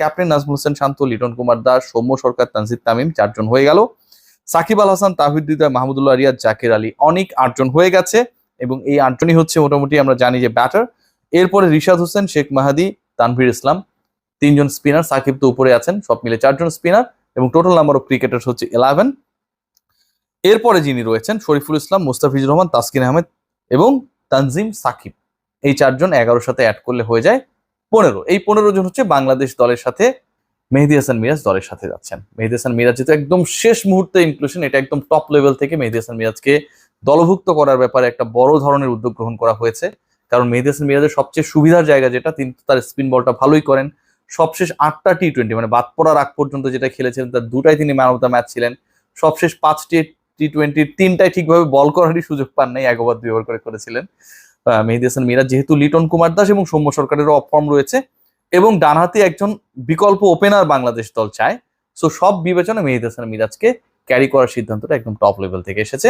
Captain Najmul Hossain Shanto, Liton Kumar Das, Soumya Sarkar, Tanzid Tamim চারজন হয়ে গেল। সাকিব আল হাসান তাহিদ মাহমুদুল্লাহ রিয়াদ, জাকির আলী অনেক আটজন হয়ে গেছে এবং এই আটজনই হচ্ছে মোটামুটি আমরা জানি যে ব্যাটার এরপরে রিশাদ হোসেন, শেখ মাহাদি, তানভীর ইসলাম তিনজন স্পিনার সাকিব তো উপরে আছেন, সব মিলে চারজন স্পিনার এবং টোটাল নাম্বার অফ ক্রিকেটার হচ্ছে ইলেভেন এরপরে যিনি রয়েছেন, শরীফুল ইসলাম, মুস্তাফিজুর রহমান, তাসকিন আহমেদ এবং তানজিম সাকিব। এই চারজন এগারোর সাথে অ্যাড করলে হয়ে যায়। পনেরো। এই পনেরো জন হচ্ছে বাংলাদেশ দলের সাথে, মেহেদি হাসান মিরাজ দলের সাথে যাচ্ছেন। মেহেদি হাসান মিরাজ যেহেতু একদম শেষ মুহূর্তে ইনক্লুশন এটা একদম টপ লেভেল থেকে মেহেদি হাসান মিরাজকে দলভুক্ত করার ব্যাপারে একটা বড় ধরনের উদ্যোগ গ্রহণ করা হয়েছে। কারণ মেহেদি হাসান মিরাজের সবচেয়ে সুবিধার জায়গা যেটা, তিনি তার স্পিন বলটা ভালোই করেন। সবশেষ আটটা টি টোয়েন্টি মানে বাদ পড়ার আগ পর্যন্ত যেটা খেলেছিলেন, তার দুটাই তিনি ম্যান অফ দ্য ম্যাচ ছিলেন। সবশেষ পাঁচটি টি টোয়েন্টির তিনটাই ঠিকভাবে বল করারই সুযোগ পান নাই, এক ওভার দুই ওভার করে করেছিলেন। মেহেদি হাসান মিরাজ যেহেতু লিটন কুমার দাস এবং সৌম্য সরকারেরও অফ ফর্ম রয়েছে, এবং ডানহাতে একজন বিকল্প ওপেনার বাংলাদেশ দল চায়। সো সব বিবেচনা মেহেদি হাসান মিরাজকে ক্যারি করার সিদ্ধান্তটা একদম টপ লেভেল থেকে এসেছে।